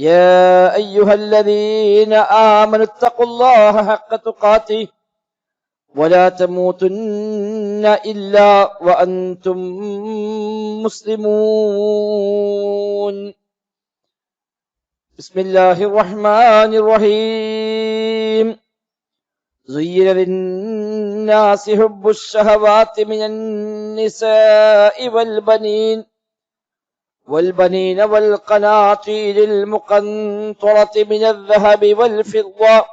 يا أيها الذين آمنوا اتقوا الله حق تقاته ولا تموتن إلا وأنتم مسلمون. بسم الله الرحمن الرحيم. زين للناس حب الشهوات من النساء والبنين. والبنين والقناطير المقنطرة من الذهب والفضة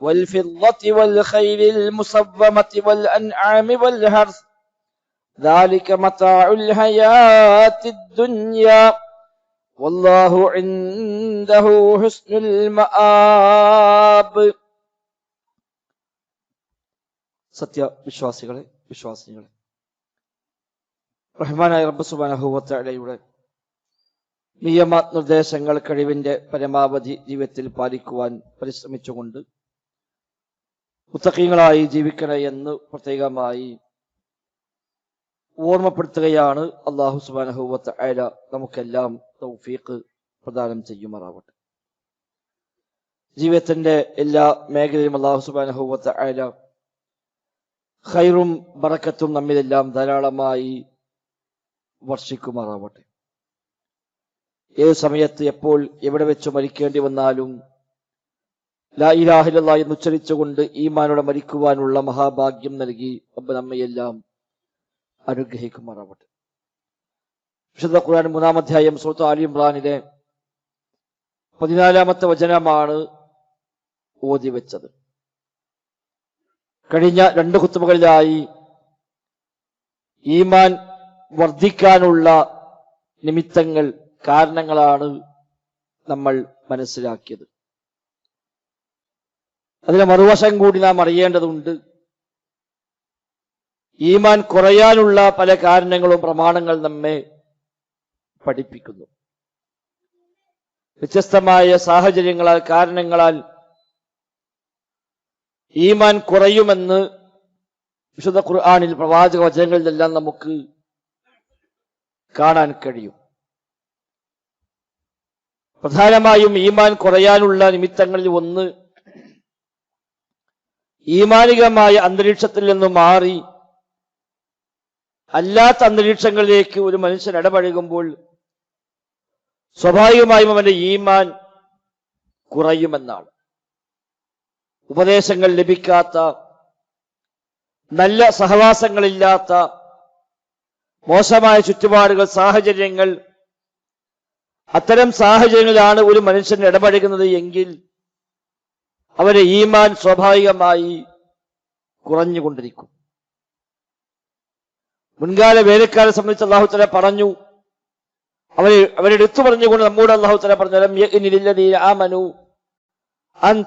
والفضة والخيل المصومة والأنعام والحرث ذلك متاع الحياة الدنيا والله عنده حسن المآب സത്യവിശ്വാസികളെ വിശ്വാസികളെ റഹ്മാനായ റബ്ബ് സുബാനഹുവത്തയുടെ നിയമ നിർദ്ദേശങ്ങൾ കഴിവിന്റെ പരമാവധി ജീവിതത്തിൽ പാലിക്കുവാൻ പരിശ്രമിച്ചുകൊണ്ട് പുസ്തകങ്ങളായി ജീവിക്കണേ എന്ന് പ്രത്യേകമായി ഓർമ്മപ്പെടുത്തുകയാണ് അള്ളാഹു സുബാനഹുവത്ത അയല നമുക്കെല്ലാം തൗഫീഖ് പ്രദാനം ചെയ്യുമാറാവട്ടെ. ജീവിതത്തിന്റെ എല്ലാ മേഖലയിലും അള്ളാഹു സുബാനഹുവത്ത അയല ഖൈറും ബറക്കത്തും നമ്മിലെല്ലാം ധാരാളമായി വർഷിക്കുമാറാവട്ടെ. ഏത് സമയത്ത് എപ്പോൾ എവിടെ വെച്ച് മരിക്കേണ്ടി വന്നാലും ലാ ഇലാഹില്ല എന്ന് ഉച്ചരിച്ചുകൊണ്ട് ഈമാനോടെ മരിക്കുവാനുള്ള മഹാഭാഗ്യം നൽകി അപ്പൊ നമ്മയെല്ലാം അനുഗ്രഹിക്കുമാറാവട്ടെ. വിശുദ്ധ ഖുർആൻ മൂന്നാം അധ്യായം സുഹൃത്ത് അലി ഇമ്രാനിലെ പതിനാലാമത്തെ വചനമാണ് ഓതി വെച്ചത്. കഴിഞ്ഞ രണ്ട് കുത്തുമകളിലായി ഈമാൻ വർദ്ധിക്കാനുള്ള നിമിത്തങ്ങൾ കാരണങ്ങളാണ് നമ്മൾ മനസ്സിലാക്കിയത്. അതിന് മറുവശം കൂടി നാം അറിയേണ്ടതുണ്ട്. ഈമാൻ കുറയാനുള്ള പല കാരണങ്ങളും പ്രമാണങ്ങൾ നമ്മെ പഠിപ്പിക്കുന്നു. വ്യത്യസ്തമായ സാഹചര്യങ്ങളാൽ കാരണങ്ങളാൽ ഈമാൻ കുറയുമെന്ന് വിശുദ്ധ ഖുർആാനിൽ പ്രവാചക വചനങ്ങളിലെല്ലാം നമുക്ക് കാണാൻ കഴിയും. പ്രധാനമായും ഈമാൻ കുറയാനുള്ള നിമിത്തങ്ങളിൽ ഒന്ന് ഈമാനികമായ അന്തരീക്ഷത്തിൽ നിന്ന് മാറി അല്ലാത്ത അന്തരീക്ഷങ്ങളിലേക്ക് ഒരു മനുഷ്യൻ ഇടപഴകുമ്പോൾ സ്വാഭാവികമായും അവന്റെ ഈമാൻ കുറയുമെന്നാണ്. ഉപദേശങ്ങൾ ലഭിക്കാത്ത നല്ല സഹവാസങ്ങളില്ലാത്ത മോശമായ ചുറ്റുപാടുകൾ സാഹചര്യങ്ങൾ. അത്തരം സാഹചര്യങ്ങളിലാണ് ഒരു മനുഷ്യൻ ഇടപഴകുന്നത് എങ്കിൽ അവരെ ഈമാൻ സ്വാഭാവികമായി കുറഞ്ഞുകൊണ്ടിരിക്കും. മുൻകാല വേലക്കാരെ സംബന്ധിച്ച് അള്ളാഹുത്തല പറഞ്ഞു അവരെ അവരെടുത്തു പറഞ്ഞുകൊണ്ട് നമ്മോട് അള്ളാഹുത്തല പറഞ്ഞു "ലം യഅ്നി ആമനു അൻ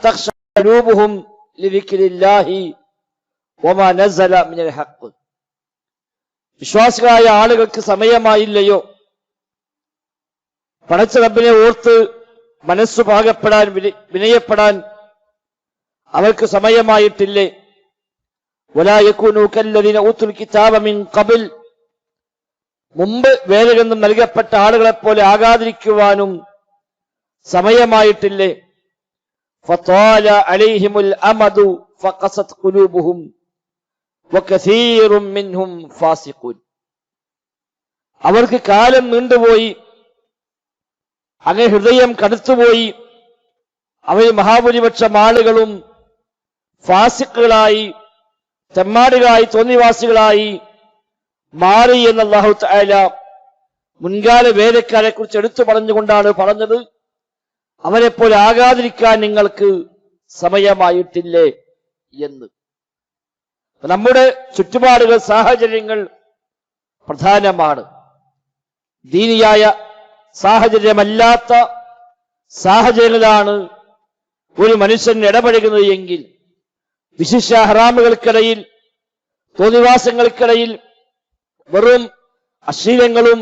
വമാ നസല മിനൽ ഹഖ്. വിശ്വാസികളായ ആളുകൾക്ക് സമയമായില്ലയോ? പടച്ച റബിനെ ഓർത്ത് മനസ്സു പാകപ്പെടാൻ വിനയപ്പെടാൻ അവർക്ക് സമയമായിട്ടില്ലേ? കബിൽ മുമ്പ് വേദഗ്രന്ഥം നൽകപ്പെട്ട ആളുകളെ പോലെ ആകാതിരിക്കുവാനും സമയമായിട്ടില്ലേ? അലൈഹിമുൽ അമദു ഫഖസത് അവർക്ക് കാലം നീണ്ടുപോയി അങ്ങനെ ഹൃദയം കടുത്തുപോയി അവർ മഹാഭൂരിപക്ഷം ആളുകളും ഫാസിക്കുകളായി തെമ്മാടുകളായി തോന്നിവാസികളായി മാറി എന്ന അള്ളാഹു മുൻകാല വേദക്കാരെ കുറിച്ച് എടുത്തു പറഞ്ഞുകൊണ്ടാണ് പറഞ്ഞത്. അവരെപ്പോലെ ആകാതിരിക്കാൻ നിങ്ങൾക്ക് സമയമായിട്ടില്ലേ എന്ന്. നമ്മുടെ ചുറ്റുപാടുകൾ സാഹചര്യങ്ങൾ പ്രധാനമാണ്. ദീനിയായ സാഹചര്യമല്ലാത്ത സാഹചര്യങ്ങളാണ് ഒരു മനുഷ്യൻ ഇടപഴകുന്നത് എങ്കിൽ വിശിഷ്ട ഹറാമുകൾക്കിടയിൽ തോന്നിവാസങ്ങൾക്കിടയിൽ വെറും അശ്ലീലങ്ങളും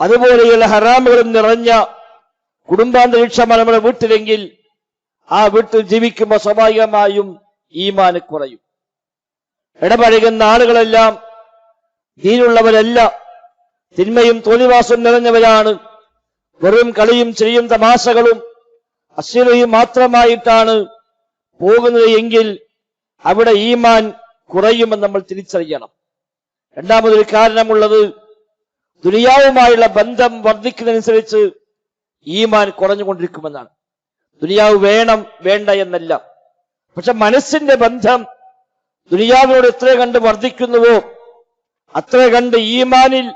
അതുപോലെയുള്ള ഹറാമുകളും നിറഞ്ഞ കുടുംബാന്തരീക്ഷമാണ് നമ്മുടെ വീട്ടിലെങ്കിൽ ആ വീട്ടിൽ ജീവിക്കുമ്പോൾ സ്വാഭാവികമായും ഈമാന് കുറയും. ഇടപഴകുന്ന ആളുകളെല്ലാം ദീനുള്ളവരല്ല. തിന്മയും തോന്നിവാസവും നിറഞ്ഞവരാണ്. വെറും കളിയും ചെറിയും തമാശകളും അശ്ലീലയും മാത്രമായിട്ടാണ് പോകുന്നത് എങ്കിൽ അവിടെ ഈമാൻ കുറയുമെന്ന് നമ്മൾ തിരിച്ചറിയണം. രണ്ടാമതൊരു കാരണമുള്ളത് ദുനിയാവുമായുള്ള ബന്ധം വർദ്ധിക്കുന്നതനുസരിച്ച് ഈമാൻ കുറഞ്ഞുകൊണ്ടിരിക്കുമെന്നാണ്. ദുനിയാവ് വേണം വേണ്ട എന്നല്ല. പക്ഷെ മനസ്സിന്റെ ബന്ധം ദുനിയാവിനോട് എത്ര കണ്ട് വർദ്ധിക്കുന്നുവോ അത്ര കണ്ട് ഈമാനിൽ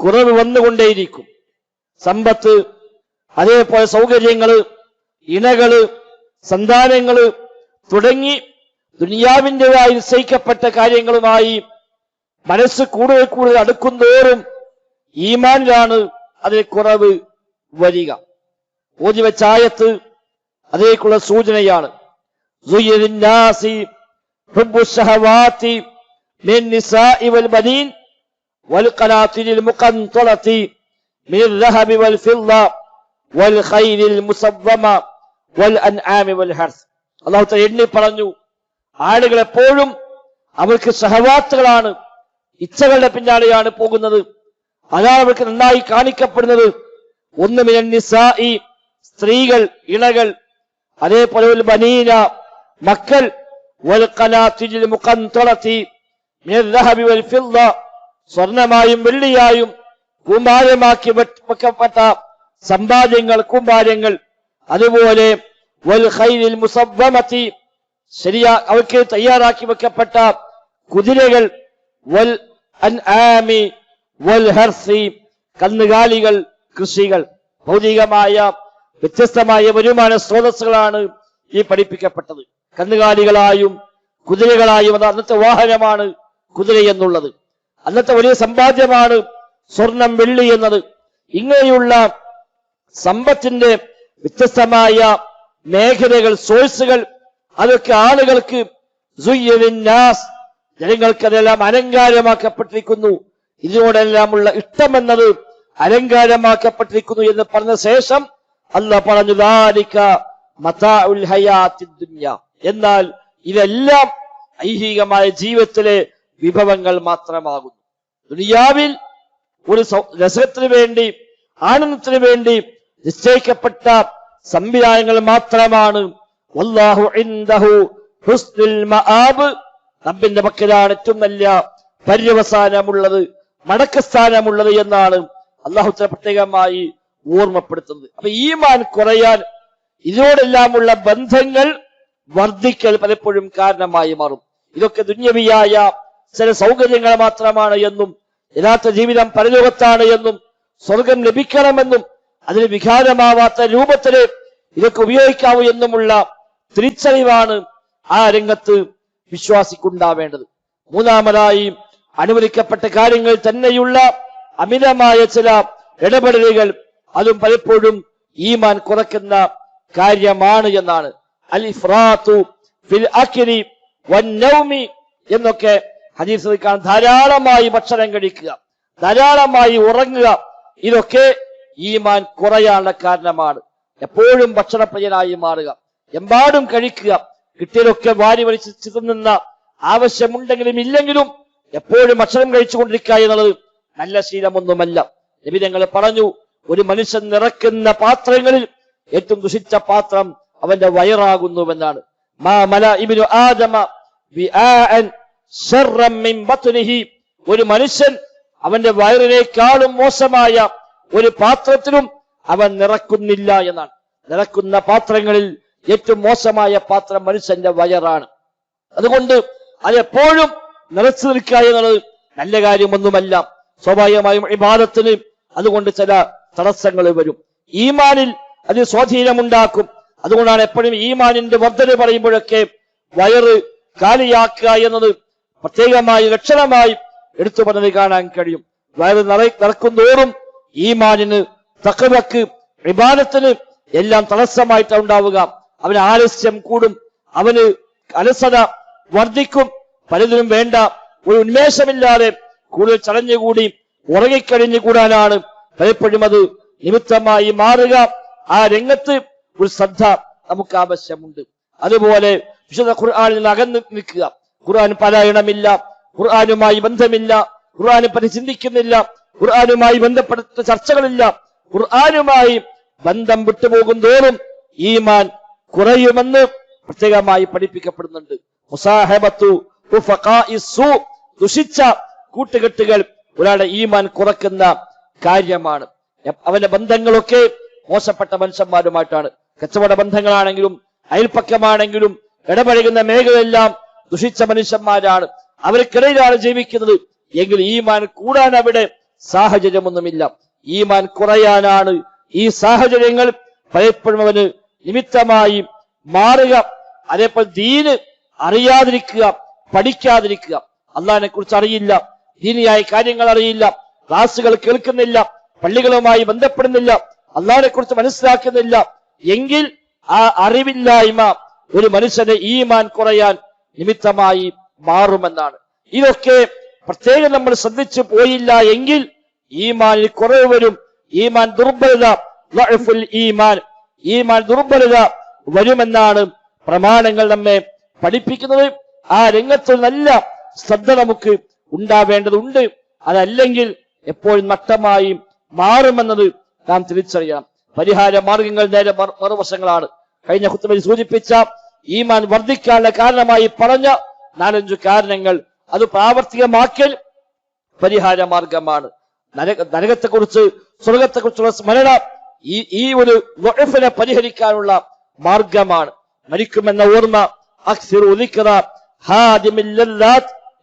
കുറവ് വന്നുകൊണ്ടേയിരിക്കും. സമ്പത്ത് അതേപോലെ സൗകര്യങ്ങൾ ഇണകൾ സന്താനങ്ങൾ തുടങ്ങി ദുനിയാവിന്റെതായി നിശ്ചയിക്കപ്പെട്ട കാര്യങ്ങളുമായി മനസ്സ് കൂടുതൽ കൂടുതൽ അടുക്കുന്തോറും ഈമാനിലാണ് അതിൽ കുറവ് വരിക. ഓതിവച്ചായത്ത് അതേക്കുള്ള സൂചനയാണ്. സുയ്യലിൻ حب الشهوات من النساء والبنين والقناطر المقنطرة من الذهب والفضة والخيل المسومة والأنعام والحرث അള്ളാഹു തആല എണ്ണി പറഞ്ഞു ആളുകൾ എപ്പോഴും അവർക്ക് സഹവാത്തുകളാണ് ഇച്ഛകളുടെ പിന്നാലെയാണ് പോകുന്നത് അതാണ് അവർക്ക് നന്നായി കാണിക്കപ്പെടുന്നത് ഒന്ന് മിനൻ നിസായി സ്ത്രീകൾ ഇണകൾ അതേപോലെ ഒരു ബനീന മക്കൾ വൽ ഖനാത്തിജിൽ മുഖന്തളത്തി മിനൽ ദഹബി വൽ ഫിദ്ദ സ്വർണമായും വെള്ളിയായും കൂമ്പാരമാക്കി വെക്കപ്പെട്ട സമ്പാദ്യങ്ങൾ കൂമ്പാരങ്ങൾ. അതുപോലെ വൽ ഖൈലിൽ മുസവ്വമത്തി ശരിയാ അവർക്ക് തയ്യാറാക്കി വെക്കപ്പെട്ട കുതിരകൾ വൽ അൻആമി വൽ ഹർസി കന്നുകാലികൾ കൃഷികൾ. ഭൗതികമായ വ്യത്യസ്തമായ വരുമാന സ്രോതസ്സുകളാണ് ഈ പഠിപ്പിക്കപ്പെട്ടത്. കന്നുകാലികളായും കുതിരകളായും അത് അന്നത്തെ വാഹനമാണ് കുതിര എന്നുള്ളത്. അന്നത്തെ വലിയ സമ്പാദ്യമാണ് സ്വർണം വെള്ളി എന്നത്. ഇങ്ങനെയുള്ള സമ്പത്തിന്റെ വ്യത്യസ്തമായ മേഖലകൾ സോഴ്സുകൾ അതൊക്കെ ആളുകൾക്ക് ജനങ്ങൾക്ക് അതെല്ലാം അലങ്കാരമാക്കപ്പെട്ടിരിക്കുന്നു. ഇതിനോടെല്ലാമുള്ള ഇഷ്ടമെന്നത് അലങ്കാരമാക്കപ്പെട്ടിരിക്കുന്നു എന്ന് പറഞ്ഞ ശേഷം അല്ല പറഞ്ഞു "ദാലിക മതാഉൽ ഹയാത്തിദ് ദുനിയ." എന്നാൽ ഇതെല്ലാം ഐഹികമായ ജീവിതത്തിലെ വിഭവങ്ങൾ മാത്രമാകുന്നു. ദുനിയാവിൽ ഒരു രസത്തിന് വേണ്ടി ആനന്ദത്തിന് വേണ്ടി നിശ്ചയിക്കപ്പെട്ട സംവിധാനങ്ങൾ മാത്രമാണ്. റബ്ബിന്റെ പക്കലാണ് ഏറ്റവും നല്ല പര്യവസാനമുള്ളത് മടക്കസ്ഥാനമുള്ളത് എന്നാണ് അള്ളാഹു പ്രത്യേകമായി ഓർമ്മപ്പെടുത്തുന്നത്. അപ്പൊ ഈമാൻ കുറയാൻ ഇതിനോടെല്ലാമുള്ള ബന്ധങ്ങൾ വർദ്ധിക്കൽ പലപ്പോഴും കാരണമായി മാറും. ഇതൊക്കെ ദുന്യമിയായ ചില സൗകര്യങ്ങൾ മാത്രമാണ് എന്നും യഥാർത്ഥ ജീവിതം പരലോകത്താണ് എന്നും സ്വർഗം ലഭിക്കണമെന്നും അതിന് വിഘാതമാവാത്ത രൂപത്തിൽ ഇതൊക്കെ ഉപയോഗിക്കാവൂ എന്നുമുള്ള തിരിച്ചറിവാണ് ആ രംഗത്ത് വിശ്വാസിക്കുണ്ടാവേണ്ടത്. മൂന്നാമതായി അനുവദിക്കപ്പെട്ട കാര്യങ്ങൾ തന്നെയുള്ള അമിതമായ ചില ഇടപെടലുകൾ അതും പലപ്പോഴും ഈമാൻ കുറയ്ക്കുന്ന കാര്യമാണ് എന്നാണ്. അൽ ഫിൽ അക്കിരി വന്നൗമി എന്നൊക്കെ ഹദീസ് കാണാൻ ധാരാളമായി ഭക്ഷണം കഴിക്കുക ധാരാളമായി ഉറങ്ങുക ഇതൊക്കെ ഈമാൻ കുറയാനുള്ള കാരണമാണ്. എപ്പോഴും ഭക്ഷണപ്രിയനായി മാറുക എമ്പാടും കഴിക്കുക കിട്ടിയതൊക്കെ വാരി വലിച്ച് തിന്നുന്ന ആവശ്യമുണ്ടെങ്കിലും ഇല്ലെങ്കിലും എപ്പോഴും ഭക്ഷണം കഴിച്ചുകൊണ്ടിരിക്കുക എന്നുള്ളത് നല്ല ശീലമൊന്നുമല്ല. നബി ഞങ്ങൾ പറഞ്ഞു ഒരു മനുഷ്യൻ നിറക്കുന്ന പാത്രങ്ങളിൽ ഏറ്റവും ദുഷിച്ച പാത്രം അവന്റെ വയറാകുന്നുവെന്നാണ്. ഒരു മനുഷ്യൻ അവന്റെ വയറിനേക്കാളും മോശമായ ഒരു പാത്രത്തിലും അവൻ നിറക്കുന്നില്ല എന്നാണ്. നിറക്കുന്ന പാത്രങ്ങളിൽ ഏറ്റവും മോശമായ പാത്രം മനുഷ്യന്റെ വയറാണ്. അതുകൊണ്ട് അതെപ്പോഴും നിറച്ചു നിൽക്കുക എന്നുള്ളത് നല്ല കാര്യമൊന്നുമല്ല. സ്വാഭാവികമായും ഇബാദത്തിന് അതുകൊണ്ട് ചില തടസ്സങ്ങൾ വരും. ഈമാനിൽ അത് സ്വാധീനമുണ്ടാക്കും. അതുകൊണ്ടാണ് എപ്പോഴും ഈമാനിന്റെ വർദ്ധന പറയുമ്പോഴൊക്കെ വയറ് കാലിയാക്കുക എന്നത് പ്രത്യേകമായി ലക്ഷണമായി എടുത്തു പറഞ്ഞത് കാണാൻ കഴിയും. വയറ് നിറ നിറക്കുന്തോറും ഈമാനിന് തക്കവക്ക് വിമാനത്തിന് എല്ലാം തടസ്സമായിട്ട് ഉണ്ടാവുക. അവന് ആലസ്യം കൂടും അവന് അലസത വർദ്ധിക്കും പലതിനും വേണ്ട ഒരു ഉന്മേഷമില്ലാതെ കൂടുതൽ ചടഞ്ഞുകൂടി ഉറങ്ങിക്കഴിഞ്ഞു കൂടാനാണ് പലപ്പോഴും അത് നിമിത്തമായി മാറുക. ആ രംഗത്ത് ഒരു ശ്രദ്ധ നമുക്ക് ആവശ്യമുണ്ട്. അതുപോലെ വിശുദ്ധ ഖുർആാനിൽ അകന്ന് നിൽക്കുക. ഖുർആൻ പാരായണമില്ല ഖുർആാനുമായി ബന്ധമില്ല ഖുർആാനെ പറ്റി ചിന്തിക്കുന്നില്ല ഖുർആാനുമായി ബന്ധപ്പെടുത്ത ചർച്ചകളില്ല. ഖുർആാനുമായി ബന്ധം വിട്ടുപോകും തോറും ഈമാൻ കുറയുമെന്ന് പ്രത്യേകമായി പഠിപ്പിക്കപ്പെടുന്നുണ്ട്. മുസാഹബത്തു. ദുഷിച്ച കൂട്ടുകെട്ടുകൾ ഒരാളുടെ ഈമാൻ കുറക്കുന്ന കാര്യമാണ്. അവന്റെ ബന്ധങ്ങളൊക്കെ മോശപ്പെട്ട മനുഷ്യന്മാരുമായിട്ടാണ്. കച്ചവട ബന്ധങ്ങളാണെങ്കിലും അയൽപ്പക്കമാണെങ്കിലും ഇടപഴകുന്ന മേഖലയെല്ലാം ദുഷിച്ച മനുഷ്യന്മാരാണ്. അവർക്കിടയിലാണ് ജീവിക്കുന്നത്. എങ്കിൽ ഈമാൻ കൂടാൻ അവിടെ സാഹചര്യമൊന്നുമില്ല. ഈമാൻ കുറയാനാണ് ഈ സാഹചര്യങ്ങൾ. പലപ്പോഴും അവന് നിമിത്തമായി മാറുക അതേപോലെ ദീന് അറിയാതിരിക്കുക പഠിക്കാതിരിക്കുക. അള്ളാഹിനെ കുറിച്ച് അറിയില്ല ദീനിയായ കാര്യങ്ങൾ അറിയില്ല ക്ലാസ്സുകൾ കേൾക്കുന്നില്ല പള്ളികളുമായി ബന്ധപ്പെടുന്നില്ല അള്ളാഹിനെ കുറിച്ച് മനസ്സിലാക്കുന്നില്ല എങ്കിൽ ആ അറിവില്ലായ്മ ഒരു മനുഷ്യന്റെ ഈമാൻ കുറയാൻ നിമിത്തമായി മാറുമെന്നാണ്. ഇതൊക്കെ പ്രത്യേകം നമ്മൾ ശ്രദ്ധിച്ചു പോയില്ല എങ്കിൽ ഈമാനിൽ കുറവ് വരും. ഈമാൻ ദുർബലത ഈമാൻ. ഈമാൻ ദുർബലത വരുമെന്നാണ് പ്രമാണങ്ങൾ നമ്മെ പഠിപ്പിക്കുന്നത്. ആ രംഗത്ത് നല്ല ശ്രദ്ധ നമുക്ക് ഉണ്ടാവേണ്ടതുണ്ട്. അതല്ലെങ്കിൽ എപ്പോഴും നഷ്ടമായി മാറുമെന്നത് നാം തിരിച്ചറിയണം. പരിഹാര മാർഗങ്ങൾ നേരെ മറു- മറുവശങ്ങളാണ്. കഴിഞ്ഞ കുത്തുബലി സൂചിപ്പിച്ച ഈമാൻ വർദ്ധിക്കാനുള്ള കാരണമായി പറഞ്ഞ നാലഞ്ചു കാരണങ്ങൾ അത് പ്രാവർത്തികമാക്കൽ പരിഹാര മാർഗമാണ്. നരക നരകത്തെക്കുറിച്ച് സ്വർഗത്തെക്കുറിച്ചുള്ള സ്മരണ ഈ ഈ ഒരു വഖഫിനെ പരിഹരിക്കാനുള്ള മാർഗമാണ്. മരിക്കുമെന്ന ഓർമ്മ അക്സിറു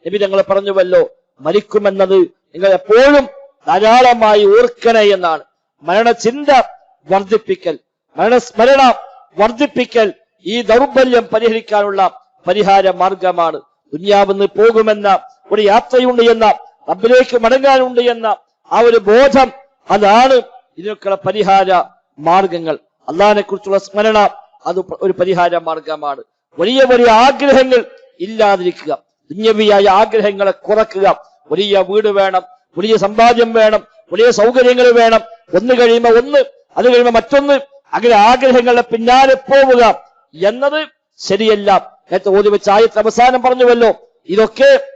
നബി ഞങ്ങൾ പറഞ്ഞുവല്ലോ മരിക്കുമെന്നത് നിങ്ങൾ എപ്പോഴും ധാരാളമായി ഓർക്കണേ എന്നാണ്. മരണചിന്ത വർദ്ധിപ്പിക്കൽ മരണസ്മരണ വർദ്ധിപ്പിക്കൽ ഈ ദൗർബല്യം പരിഹരിക്കാനുള്ള പരിഹാര മാർഗമാണ്. ദുന്യാവെന്ന് പോകുമെന്ന ഒരു യാത്രയുണ്ട് എന്ന റബ്ബിലേക്ക് മടങ്ങാനുണ്ട് എന്ന ആ ഒരു ബോധം അതാണ് ഇതിനൊക്കെയുള്ള പരിഹാര മാർഗങ്ങൾ. അള്ളാഹിനെ കുറിച്ചുള്ള സ്മരണ അത് ഒരു പരിഹാര മാർഗമാണ്. വലിയ വലിയ ആഗ്രഹങ്ങൾ ഇല്ലാതിരിക്കുക. ദുന്യവിയായ ആഗ്രഹങ്ങളെ കുറക്കുക. വലിയ വീട് വേണം വലിയ സമ്പാദ്യം വേണം വലിയ സൗകര്യങ്ങൾ വേണം. ഒന്ന് കഴിയുമ്പോൾ ഒന്ന് അത് കഴിയുമ്പോൾ മറ്റൊന്ന് അങ്ങനെ ആഗ്രഹങ്ങളുടെ പിന്നാലെ പോവുക എന്നത് ശരിയല്ല. നേരത്തെ ഓതി വെച്ച ആയത്ത് അവസാനം പറഞ്ഞുവല്ലോ. ഇതൊക്കെ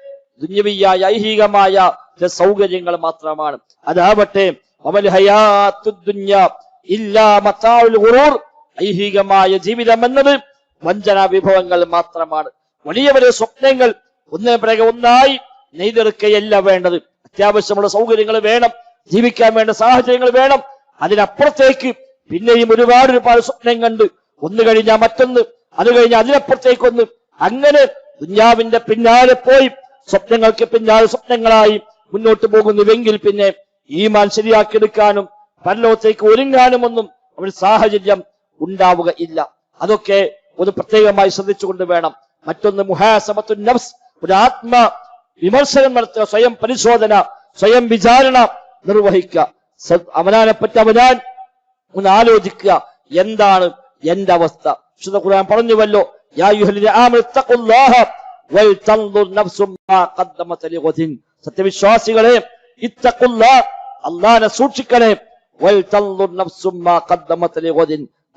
ദുന്യവിയായ ഐഹികമായ സൗകര്യങ്ങൾ മാത്രമാണ്. അതാവട്ടെ ഐഹികമായ ജീവിതം എന്നത് വഞ്ചന വിഭവങ്ങൾ മാത്രമാണ്. വലിയ വലിയ സ്വപ്നങ്ങൾ ഒന്നേ പിറകെ ഒന്നായി നെയ്തെടുക്കുകയല്ല വേണ്ടത്. അത്യാവശ്യമുള്ള സൗകര്യങ്ങൾ വേണം ജീവിക്കാൻ വേണ്ട സാഹചര്യങ്ങൾ വേണം അതിനപ്പുറത്തേക്ക് പിന്നെയും ഒരുപാട് ഒരുപാട് സ്വപ്നം കണ്ട്. ഒന്ന് കഴിഞ്ഞാൽ മറ്റൊന്ന് അത് കഴിഞ്ഞാൽ അതിനപ്പുറത്തേക്കൊന്ന്. അങ്ങനെ ദുഞ്ഞാവിന്റെ പിന്നാലെ പോയി. സ്വപ്നങ്ങൾക്ക് പിന്നാലെ സ്വപ്നങ്ങളായി മുന്നോട്ട് പോകുന്നുവെങ്കിൽ പിന്നെ ഈ മാൻ ശരിയാക്കിയെടുക്കാനും പരലോകത്തേക്ക് ഒരുങ്ങാനും ഒന്നും ഒരു സാഹചര്യം ഉണ്ടാവുക ഇല്ല അതൊക്കെ ഒന്ന് പ്രത്യേകമായി ശ്രദ്ധിച്ചുകൊണ്ട് വേണം. മറ്റൊന്ന് മുഹാസമത്തു നഫ്സ് ഒരു ആത്മ വിമർശനം നടത്തുക സ്വയം പരിശോധന സ്വയം വിചാരണ നിർവഹിക്കുക. അവനാനെ പറ്റി അവനാൻ ഒന്ന് ആലോചിക്കുക. എന്താണ് എന്റെ അവസ്ഥ? വിശുദ്ധ ഖുർആൻ പറഞ്ഞുവല്ലോ സത്യവിശ്വാസികളെ അള്ളാനെ സൂക്ഷിക്കണേ.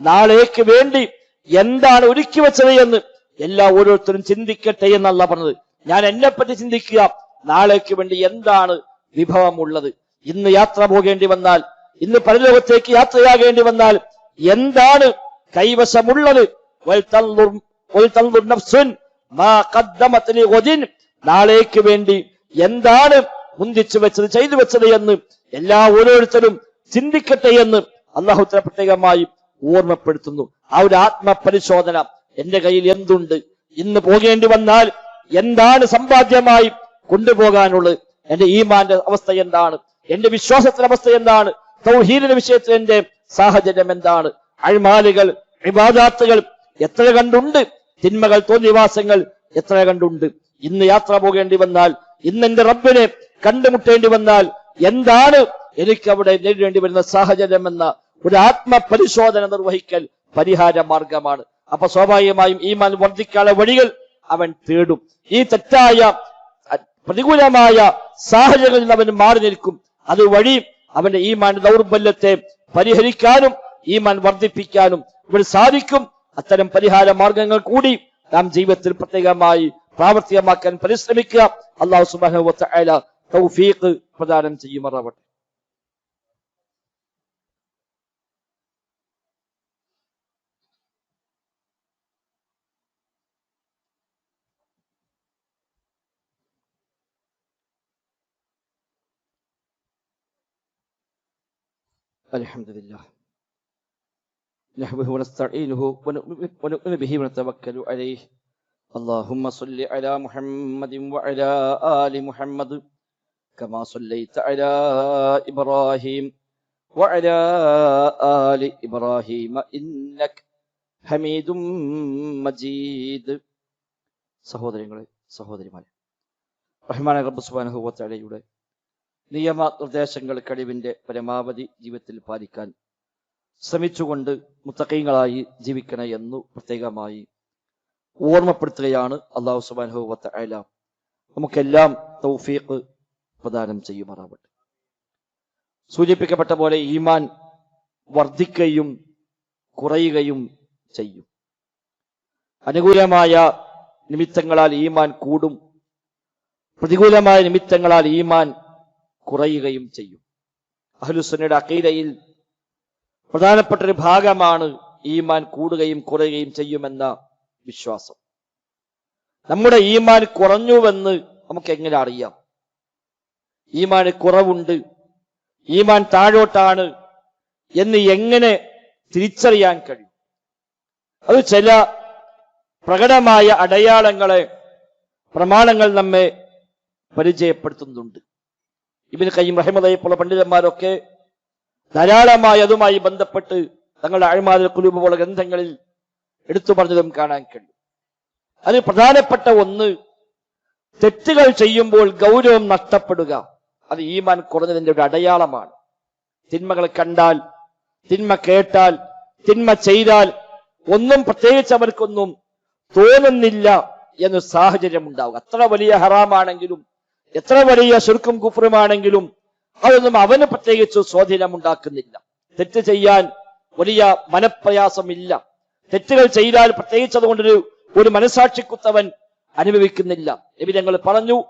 നാളേക്ക് വേണ്ടി എന്താണ് ഒരുക്കി വെച്ചത് എന്ന് എല്ലാ ഓരോരുത്തരും ചിന്തിക്കട്ടെ എന്നല്ല പറഞ്ഞത്. ഞാൻ എന്നെ പറ്റി ചിന്തിക്കുക. നാളേക്ക് വേണ്ടി എന്താണ് വിഭവമുള്ളത്? ഇന്ന് യാത്ര പോകേണ്ടി വന്നാൽ ഇന്ന് പരലോകത്തേക്ക് യാത്രയാകേണ്ടി വന്നാൽ എന്താണ് കൈവശമുള്ളത്? നാളേക്ക് വേണ്ടി എന്താണ് മുന്തിച്ചു വെച്ചത് ചെയ്തു വെച്ചത് എന്ന് എല്ലാ ഓരോരുത്തരും ചിന്തിക്കട്ടെ എന്ന് അള്ളാഹുത്തര പ്രത്യേകമായി ഓർമ്മപ്പെടുത്തുന്നു. ആ ഒരു ആത്മപരിശോധന എന്റെ കയ്യിൽ എന്തുണ്ട്? ഇന്ന് പോകേണ്ടി വന്നാൽ എന്താണ് സമ്പാദ്യമായി കൊണ്ടുപോകാനുള്ളത്? എന്റെ ഈമാന്റെ അവസ്ഥ എന്താണ്? എന്റെ വിശ്വാസത്തിന്റെ അവസ്ഥ എന്താണ്? തൗഹീദിന്റെ വിഷയത്തിൽ എന്റെ സാഹചര്യം എന്താണ്? അഴിമാലുകൾ വിവാദാത്തുകൾ എത്ര കണ്ടുണ്ട്? തിന്മകൾ തോന്നിവാസങ്ങൾ എത്ര കണ്ടുണ്ട്? ഇന്ന് യാത്ര പോകേണ്ടി വന്നാൽ ഇന്ന് എന്റെ റബ്ബിനെ കണ്ടുമുട്ടേണ്ടി വന്നാൽ എന്താണ് എനിക്ക് അവിടെ നേരിടേണ്ടി വരുന്ന സാഹചര്യം എന്ന ഒരു ആത്മപരിശോധന നിർവഹിക്കൽ പരിഹാര മാർഗമാണ്. അപ്പൊ സ്വാഭാവികമായും ഈ മാൻ വർദ്ധിക്കാനുള്ള വഴികൾ അവൻ തേടും. ഈ തെറ്റായ പ്രതികൂലമായ സാഹചര്യങ്ങളിൽ അവൻ മാറി നിൽക്കും. അതുവഴി അവന്റെ ഈമാൻ ദൗർബല്യത്തെ പരിഹരിക്കാനും ഈമാൻ വർദ്ധിപ്പിക്കാനും ഇവിടെ സാധിക്കും. അത്തരം പരിഹാര മാർഗങ്ങൾ കൂടി നാം ജീവിതത്തിൽ പ്രത്യേകമായി പ്രാവർത്തികമാക്കാൻ പരിശ്രമിക്കുക. അള്ളാഹു തആല തൗഫീഖ് പ്രദാനം ചെയ്യുമാറാവട്ടെ. الحمد لله نحمده ونستعينه ونؤمن ونؤمن به ونتوكل عليه اللهم صل على محمد وعلى آل محمد كما صليت على إبراهيم وعلى آل إبراهيم إنك حميد مجيد സഹോദരങ്ങളെ സഹോദരിമാരെ റഹ്മാൻ റബ്ബ് സുബ്ഹാനഹു വ തആലയുടെ നിയമ നിർദ്ദേശങ്ങൾ കഴിവിന്റെ പരമാവധി ജീവിതത്തിൽ പാലിക്കാൻ ശ്രമിച്ചുകൊണ്ട് മുത്തക്കൈങ്ങളായി ജീവിക്കണ എന്നു പ്രത്യേകമായി ഓർമ്മപ്പെടുത്തുകയാണ് അള്ളാഹു സുബാൻഹു വത്ത അല നമുക്കെല്ലാം തൗഫീഖ് പ്രദാനം ചെയ്യുമാറാവട്ടെ. സൂചിപ്പിക്കപ്പെട്ട പോലെ ഈമാൻ വർദ്ധിക്കുകയും കുറയുകയും ചെയ്യും. അനുകൂലമായ നിമിത്തങ്ങളാൽ ഈമാൻ കൂടും. പ്രതികൂലമായ നിമിത്തങ്ങളാൽ ഈമാൻ കുറയുകയും ചെയ്യും. അഹ്ലുസുന്നയുടെ അക്കീദയിൽ പ്രധാനപ്പെട്ട ഒരു ഭാഗമാണ് ഈമാൻ കൂടുകയും കുറയുകയും ചെയ്യുമെന്ന വിശ്വാസം. നമ്മുടെ ഈമാൻ കുറഞ്ഞുവെന്ന് നമുക്ക് എങ്ങനെ അറിയാം? ഈമാൻ കുറവുണ്ട് ഈമാൻ താഴോട്ടാണ് എന്ന് എങ്ങനെ തിരിച്ചറിയാൻ കഴിയും? അത് ചില പ്രകടമായ അടയാളങ്ങളെ പ്രമാണങ്ങൾ നമ്മെ പരിചയപ്പെടുത്തുന്നുണ്ട്. ഇബിന് കയ്യും റഹിമതയെപ്പോലുള്ള പണ്ഡിതന്മാരൊക്കെ ധാരാളമായി അതുമായി ബന്ധപ്പെട്ട് തങ്ങളുടെ അഴിമാതിൽ കുലൂപ് പോലുള്ള ഗ്രന്ഥങ്ങളിൽ എടുത്തു പറഞ്ഞതും കാണാൻ കഴിയും. അതിൽ പ്രധാനപ്പെട്ട ഒന്ന് തെറ്റുകൾ ചെയ്യുമ്പോൾ ഗൗരവം നഷ്ടപ്പെടുക. അത് ഈമാൻ കുറഞ്ഞതിന്റെ ഒരു അടയാളമാണ്. തിന്മകൾ കണ്ടാൽ തിന്മ കേട്ടാൽ തിന്മ ചെയ്താൽ ഒന്നും പ്രത്യേകിച്ച് അവർക്കൊന്നും തോന്നുന്നില്ല എന്ന സാഹചര്യം ഉണ്ടാവുക അത്ര വലിയ ഹറാമാണെങ്കിലും എത്ര വലിയ ശുർക്കും കുഫറുമാണെങ്കിലും അതൊന്നും അവന് പ്രത്യേകിച്ച് സ്വാധീനം ഉണ്ടാക്കുന്നില്ല തെറ്റ് ചെയ്യാൻ വലിയ മനപ്രയാസമില്ല. തെറ്റുകൾ ചെയ്താൽ പ്രത്യേകിച്ച് അതുകൊണ്ടൊരു ഒരു മനസാക്ഷിക്കുത്തവൻ അനുഭവിക്കുന്നില്ല. നബി ഞങ്ങൾ പറഞ്ഞു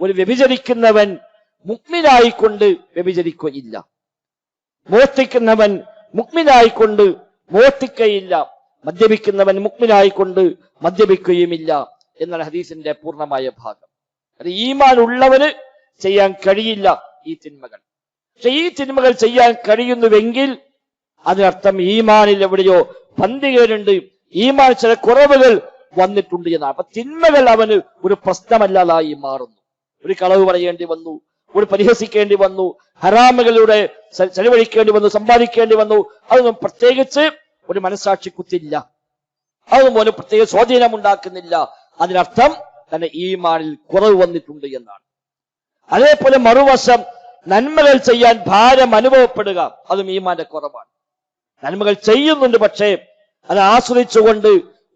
ഒരു വ്യഭിചരിക്കുന്നവൻ മുക്മിനായിക്കൊണ്ട് വ്യഭിചരിക്കുകയില്ല. മോഷ്ടിക്കുന്നവൻ മുക്മിനായിക്കൊണ്ട് മോഷ്ടിക്കയില്ല മദ്യപിക്കുന്നവൻ മുക്മിനായിക്കൊണ്ട് മദ്യപിക്കുകയുമില്ല എന്നാണ് ഹദീസിന്റെ പൂർണമായ ഭാഗം. അത് ഈമാൻ ഉള്ളവന് ചെയ്യാൻ കഴിയില്ല ഈ തിന്മകൾ. പക്ഷെ ഈ തിന്മകൾ ചെയ്യാൻ കഴിയുന്നുവെങ്കിൽ അതിനർത്ഥം ഈമാനിൽ എവിടെയോ പന്തികേടുണ്ട് ഈമാൻ ചില കുറവുകൾ വന്നിട്ടുണ്ട് എന്നാണ്. അപ്പൊ തിന്മകൾ അവന് ഒരു പ്രശ്നമല്ലാതായി മാറുന്നു. ഒരു കളവ് പറയേണ്ടി വന്നു ഒരു പരിഹസിക്കേണ്ടി വന്നു ഹറാമുകളിലൂടെ ചെലവഴിക്കേണ്ടി വന്നു സമ്പാദിക്കേണ്ടി വന്നു അതൊന്നും പ്രത്യേകിച്ച് ഒരു മനസ്സാക്ഷി കുത്തില്ല അതുപോലെ പ്രത്യേക സ്വാധീനം ഉണ്ടാക്കുന്നില്ല അതിനർത്ഥം തന്നെ ഈമാനിൽ കുറവ് വന്നിട്ടുണ്ട് എന്നാണ്. അതേപോലെ മറുവശം നന്മകൾ ചെയ്യാൻ ഭാരം അനുഭവപ്പെടുക അതും ഈമാന്റെ കുറവാണ്. നന്മകൾ ചെയ്യുന്നുണ്ട് പക്ഷേ അത് ആസ്വദിച്ചുകൊണ്ട്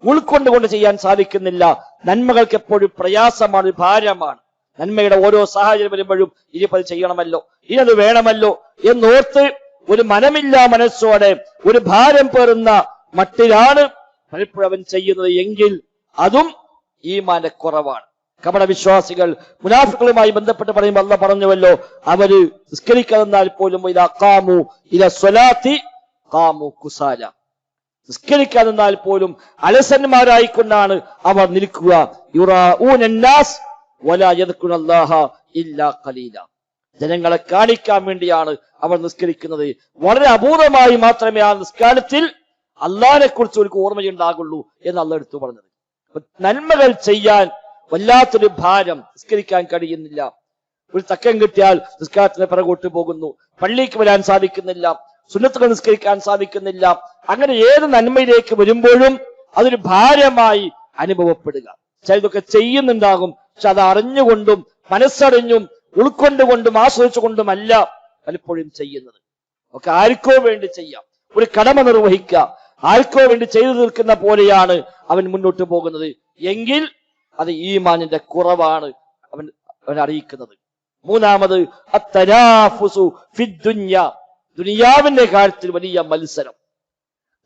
ഉൾക്കൊണ്ടുകൊണ്ട് ചെയ്യാൻ സാധിക്കുന്നില്ല. നന്മകൾക്ക് എപ്പോഴും പ്രയാസമാണ് ഭാരമാണ്. നന്മയുടെ ഓരോ സാഹചര്യം വരുമ്പോഴും ഇനിയിപ്പത് ചെയ്യണമല്ലോ ഇനി അത് വേണമല്ലോ എന്നോർത്ത് ഒരു മനമില്ലാ മനസ്സോടെ ഒരു ഭാരം പേറുന്ന മട്ടിലാണ് പലപ്പോഴും അവൻ ചെയ്യുന്നത് എങ്കിൽ അതും ഈ മനക്കുറവാണ് കപട വിശ്വാസികൾ മുനാഫുക്കളുമായി ബന്ധപ്പെട്ട് പറയുമ്പോൾ അല്ല പറഞ്ഞുവല്ലോ അവർ നിസ്കരിക്കാതെന്നാൽ പോലും ഇതാ കാമു ഇതാ സ്വലാത്തി കാമു കുസാല. നിസ്കരിക്കാതെന്നാൽ പോലും അലസന്മാരായിക്കൊണ്ടാണ് അവർ നിൽക്കുക. ജനങ്ങളെ കാണിക്കാൻ വേണ്ടിയാണ് അവർ നിസ്കരിക്കുന്നത് വളരെ അപൂർവമായി മാത്രമേ ആ നിസ്കാരത്തിൽ അള്ളാഹിനെ കുറിച്ച് ഒരു ഓർമ്മയുണ്ടാകുള്ളൂ എന്ന് അള്ള എടുത്തു പറഞ്ഞത്. നന്മകൾ ചെയ്യാൻ വല്ലാത്തൊരു ഭാരം നിസ്കരിക്കാൻ കഴിയുന്നില്ല. ഒരു തക്കം കിട്ടിയാൽ നിസ്കാരത്തിന് പിറകോട്ട് പോകുന്നു. പള്ളിക്ക് വരാൻ സാധിക്കുന്നില്ല. സുന്നത്തുകൾ നിസ്കരിക്കാൻ സാധിക്കുന്നില്ല. അങ്ങനെ ഏത് നന്മയിലേക്ക് വരുമ്പോഴും അതൊരു ഭാരമായി അനുഭവപ്പെടുക. ചിലതൊക്കെ ചെയ്യുന്നുണ്ടാകും. പക്ഷെ അത് അറിഞ്ഞുകൊണ്ടും മനസ്സറിഞ്ഞും ഉൾക്കൊണ്ടുകൊണ്ടും ആസ്വദിച്ചുകൊണ്ടുമല്ല. പലപ്പോഴും ചെയ്യുന്നത്. ഒക്കെ ആർക്കോ വേണ്ടി ചെയ്യാം. ഒരു കടമ നിർവഹിക്കുക. ആർക്കോ വേണ്ടി ചെയ്തു നിൽക്കുന്ന പോലെയാണ് അവൻ മുന്നോട്ട് പോകുന്നത്. എങ്കിൽ അത് ഈമാനിന്റെ കുറവാണ് അവൻ അവൻ അറിയിക്കുന്നത്. മൂന്നാമത് ദുനിയാവിന്റെ കാര്യത്തിൽ വലിയ മത്സരം.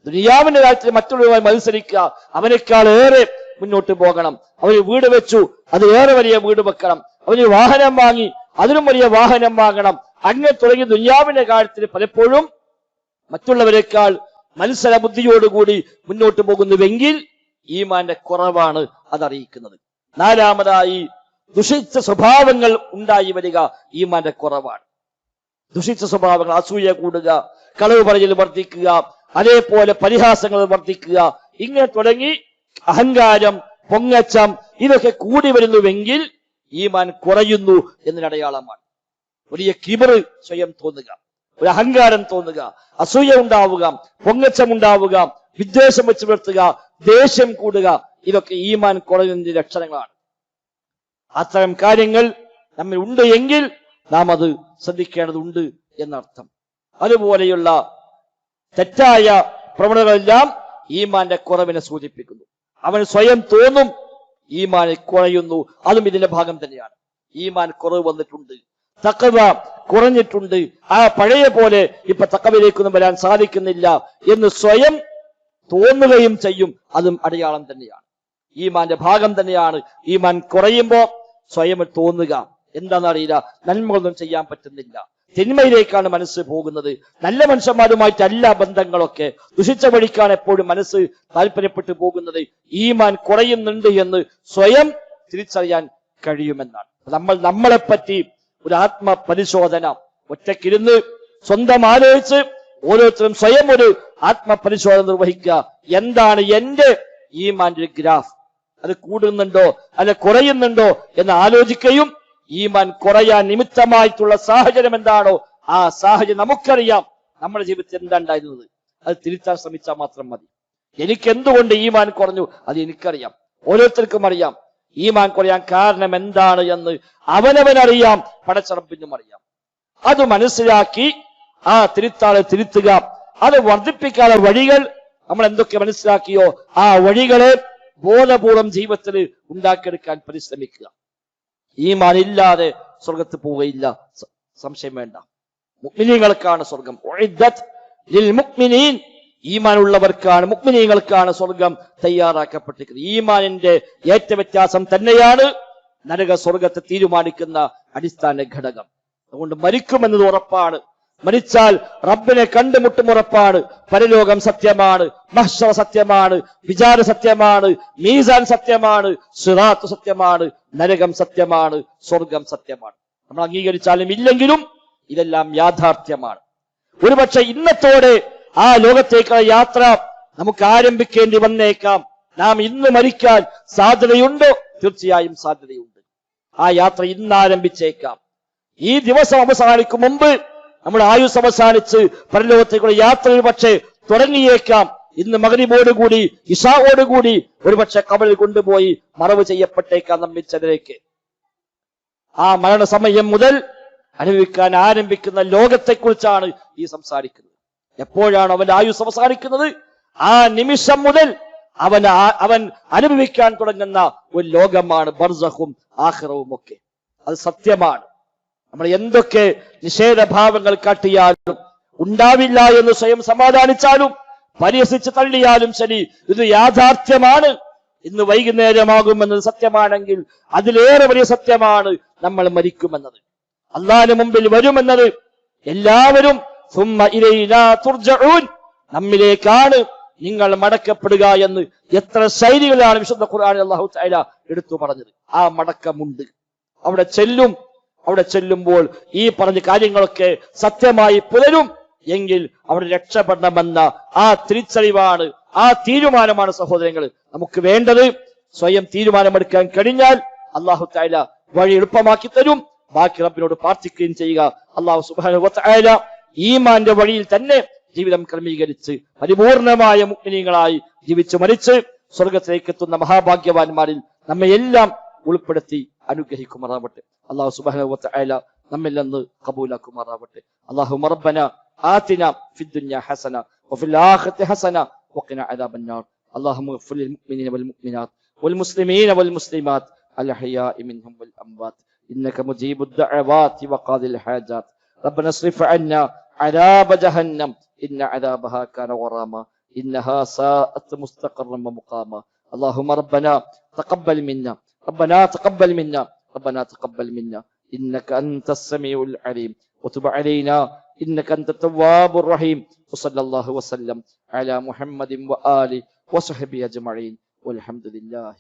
ദുനിയാവിന്റെ കാര്യത്തിൽ മറ്റുള്ളവരുമായി മത്സരിക്കുക. അവനേക്കാൾ ഏറെ മുന്നോട്ട് പോകണം. അവന് വീട് വെച്ചു. അത് ഏറെ വലിയ വീട് വെക്കണം. അവന് വാഹനം വാങ്ങി അതിനും വലിയ വാഹനം വാങ്ങണം. അങ്ങനെ തുടങ്ങി ദുനിയാവിന്റെ കാര്യത്തിൽ പലപ്പോഴും മറ്റുള്ളവരെക്കാൾ മത്സര ബുദ്ധിയോടുകൂടി മുന്നോട്ട് പോകുന്നുവെങ്കിൽ ഈമാന്റെ കുറവാണ് അതറിയിക്കുന്നത്. നാലാമതായി ദുഷിച്ച സ്വഭാവങ്ങൾ ഉണ്ടായി വരിക ഈമാന്റെ കുറവാണ്. ദുഷിച്ച സ്വഭാവങ്ങൾ അസൂയ കൂടുക കളവ് പറയൽ വർദ്ധിക്കുക അതേപോലെ പരിഹാസങ്ങൾ വർദ്ധിക്കുക ഇങ്ങനെ തുടങ്ങി അഹങ്കാരം പൊങ്ങച്ചം ഇതൊക്കെ കൂടി വരുന്നുവെങ്കിൽ ഈമാൻ കുറയുന്നു എന്നൊരു അടയാളമാണ്. വലിയ കിബറ് സ്വയം തോന്നുക ഒരു അഹങ്കാരം തോന്നുക അസൂയ ഉണ്ടാവുക പൊങ്ങച്ചം ഉണ്ടാവുക വിദ്വേഷം വെച്ച് പുലർത്തുക ദേഷ്യം കൂടുക ഇതൊക്കെ ഈമാൻ കുറയുന്നതിന്റെ ലക്ഷണങ്ങളാണ്. അത്തരം കാര്യങ്ങൾ നമ്മിൽ ഉണ്ട് എങ്കിൽ നാം അത് ശ്രദ്ധിക്കേണ്ടതുണ്ട് എന്നർത്ഥം. അതുപോലെയുള്ള തെറ്റായ പ്രവണതകളെല്ലാം ഈമാന്റെ കുറവിനെ സൂചിപ്പിക്കുന്നു. അവൻ സ്വയം തോന്നും ഈമാൻ കുറയുന്നു അതും ഇതിന്റെ ഭാഗം തന്നെയാണ്. ഈമാൻ കുറവ് വന്നിട്ടുണ്ട് തക്കവ കുറഞ്ഞിട്ടുണ്ട്. ആ പഴയ പോലെ ഇപ്പൊ തക്കവയിലേക്കൊന്നും വരാൻ സാധിക്കുന്നില്ല എന്ന് സ്വയം തോന്നുകയും ചെയ്യും അതും അടയാളം തന്നെയാണ്. ഈമാന്റെ ഭാഗം തന്നെയാണ്. ഈമാൻ കുറയുമ്പോ സ്വയം തോന്നുക. എന്താണെന്നറിയില്ല നന്മകളൊന്നും ചെയ്യാൻ പറ്റുന്നില്ല. തിന്മയിലേക്കാണ് മനസ്സ് പോകുന്നത്. നല്ല മനുഷ്യന്മാരുമായിട്ടല്ല ബന്ധങ്ങളൊക്കെ. ദുഷിച്ച വഴിക്കാണ് എപ്പോഴും മനസ്സ് താല്പര്യപ്പെട്ടു പോകുന്നത്. ഈമാൻ കുറയുന്നുണ്ട് എന്ന് സ്വയം തിരിച്ചറിയാൻ കഴിയുമെന്നാണ്. നമ്മൾ നമ്മളെ നമ്മളെപ്പറ്റി ഒരു ആത്മ പരിശോധന ഒറ്റക്കിരുന്ന് സ്വന്തം ആലോചിച്ച് ഓരോരുത്തരും സ്വയം ഒരു ആത്മപരിശോധന നിർവഹിക്കുക. എന്താണ് എന്റെ ഈമാന്റെ ഗ്രാഫ്? അത് കൂടുന്നുണ്ടോ? അല്ല കുറയുന്നുണ്ടോ? എന്ന് ആലോചിക്കുകയും ഈമാൻ കുറയാൻ നിമിത്തമായിട്ടുള്ള സാഹചര്യം എന്താണോ ആ സാഹചര്യം നമുക്കറിയാം. നമ്മുടെ ജീവിതത്തിൽ എന്താ ഉണ്ടായിരുന്നത് അത് തിരുത്താൻ ശ്രമിച്ചാൽ മാത്രം മതി. എനിക്ക് എന്തുകൊണ്ട് ഈമാൻ കുറഞ്ഞു? അത് എനിക്കറിയാം. ഓരോരുത്തർക്കും അറിയാം. ഈമാൻ കുറയാൻ കാരണം എന്താണ് എന്ന് അവനവനറിയാം. പടച്ചറപ്പിനും അറിയാം. അത് മനസ്സിലാക്കി ആ തിരുത്താളെ തിരുത്തുക. അത് വർദ്ധിപ്പിക്കാനുള്ള വഴികൾ നമ്മൾ എന്തൊക്കെ മനസ്സിലാക്കിയോ ആ വഴികളെ ബോധപൂർവം ജീവിതത്തിൽ ഉണ്ടാക്കിയെടുക്കാൻ പരിശ്രമിക്കുക. ഈമാൻ ഇല്ലാതെ സ്വർഗത്ത് പോവുകയില്ല. സംശയം വേണ്ട. മുക്മിനീകൾക്കാണ് സ്വർഗം. ഈമാനുള്ളവർക്കാണ് മുഗ്മിനീങ്ങൾക്കാണ് സ്വർഗം തയ്യാറാക്കപ്പെട്ടിരിക്കുന്നത്. ഈമാനിന്റെ ഏറ്റ വ്യത്യാസം തന്നെയാണ് നരക സ്വർഗത്തെ തീരുമാനിക്കുന്ന അടിസ്ഥാന ഘടകം. അതുകൊണ്ട് മരിക്കുമെന്നത് ഉറപ്പാണ്. മരിച്ചാൽ റബ്ബിനെ കണ്ടുമുട്ടും ഉറപ്പാണ്. പരലോകം സത്യമാണ്. മഹ്ഷവ സത്യമാണ്. വിചാര സത്യമാണ്. മീസാൻ സത്യമാണ്. സിറാത്ത് സത്യമാണ്. നരകം സത്യമാണ്. സ്വർഗം സത്യമാണ്. നമ്മൾ അംഗീകരിച്ചാലും ഇല്ലെങ്കിലും ഇതെല്ലാം യാഥാർത്ഥ്യമാണ്. ഒരുപക്ഷെ ഇന്നത്തോടെ ആ ലോകത്തേക്കുള്ള യാത്ര നമുക്ക് ആരംഭിക്കേണ്ടി വന്നേക്കാം. നാം ഇന്ന് മരിക്കാൻ സാധ്യതയുണ്ടോ? തീർച്ചയായും സാധ്യതയുണ്ട്. ആ യാത്ര ഇന്ന് ആരംഭിച്ചേക്കാം ഈ ദിവസം അവസാനിക്കും മുമ്പ് നമ്മുടെ ആയുസ് അവസാനിച്ച് പരലോകത്തേക്കുള്ള യാത്ര ഒരു പക്ഷേ തുടങ്ങിയേക്കാം. ഇന്ന് മകരിബോടുകൂടി ഇഷാവോടുകൂടി ഒരുപക്ഷെ കബളിൽ കൊണ്ടുപോയി മറവ് ചെയ്യപ്പെട്ടേക്കാം നമ്മിൽ ചിലരേക്ക്. ആ മരണസമയം മുതൽ അനുഭവിക്കാൻ ആരംഭിക്കുന്ന ലോകത്തെക്കുറിച്ചാണ് ഈ സംസാരിക്കുന്നത്. എപ്പോഴാണ് അവന്റെ ആയുസ് അവസാനിക്കുന്നത്? ആ നിമിഷം മുതൽ അവൻ അവൻ അനുഭവിക്കാൻ തുടങ്ങുന്ന ഒരു ലോകമാണ് ബർസഹും ആഹ്റവും ഒക്കെ അത് സത്യമാണ്. നമ്മൾ എന്തൊക്കെ നിഷേധഭാവങ്ങൾ കാട്ടിയാലും ഉണ്ടാവില്ല എന്ന് സ്വയം സമാധാനിച്ചാലും പരിഹസിച്ച് തള്ളിയാലും ശരി ഇത് യാഥാർത്ഥ്യമാണ്. ഇന്ന് വൈകുന്നേരമാകുമെന്നത് സത്യമാണെങ്കിൽ അതിലേറെ വലിയ സത്യമാണ് നമ്മൾ മരിക്കുമെന്നത്. അള്ളാഹിന് മുമ്പിൽ വരുമെന്നത് എല്ലാവരും നമ്മിലേക്കാണ് നിങ്ങൾ മടക്കപ്പെടുക എന്ന് എത്ര ശൈലികളാണ് വിശുദ്ധ ഖുർആൻ അള്ളാഹു എടുത്തു പറഞ്ഞത്. ആ മടക്കമുണ്ട്. അവിടെ ചെല്ലും അവിടെ ചെല്ലുമ്പോൾ ഈ പറഞ്ഞ കാര്യങ്ങളൊക്കെ സത്യമായി പുലരും എങ്കിൽ അവിടെ രക്ഷപ്പെടണമെന്ന ആ തിരിച്ചറിവാണ് ആ തീരുമാനമാണ് സഹോദരങ്ങൾ നമുക്ക് വേണ്ടത് സ്വയം തീരുമാനമെടുക്കാൻ കഴിഞ്ഞാൽ അള്ളാഹു തായ വഴി എളുപ്പമാക്കി തരും. ബാക്കി റബ്ബിനോട് പ്രാർത്ഥിക്കുകയും ചെയ്യുക. അള്ളാഹു സുബാന ഈമാന്റെ വഴിയിൽ തന്നെ ജീവിതം ക്രമീകരിച്ച് പരിപൂർണമായ മുഗ്നീയങ്ങളായി ജീവിച്ചു മരിച്ച് സ്വർഗത്തിലേക്ക് എത്തുന്ന മഹാഭാഗ്യവാന്മാരിൽ നമ്മെ എല്ലാം ഉൾപ്പെടുത്തി. അനുഗ്രഹിക്കുമാറാവട്ടെ അള്ളാഹു സുബാന നമ്മിൽ നിന്ന് കബൂലാക്കുമാറാവട്ടെ അള്ളാഹു മറബന آتنا في الدنيا حسنة وفي الآخرة حسنة وقنا عذاب النار اللهم اغفر للمؤمنين والمؤمنات والمسلمين والمسلمات الأحياء منهم والأموات إنك مجيب الدعوات وقاضي الحاجات ربنا اصرف عنا عذاب جهنم إن عذابها كان غراما إنها ساءت مستقرا ومقاما اللهم ربنا تقبل منا ربنا تقبل منا. ربنا تقبل منا. إنك أنت السميع العليم. وتب علينا. إنك أنت التواب الرحيم. وصلى الله وسلم على محمد وآله وصحبه أجمعين. والحمد لله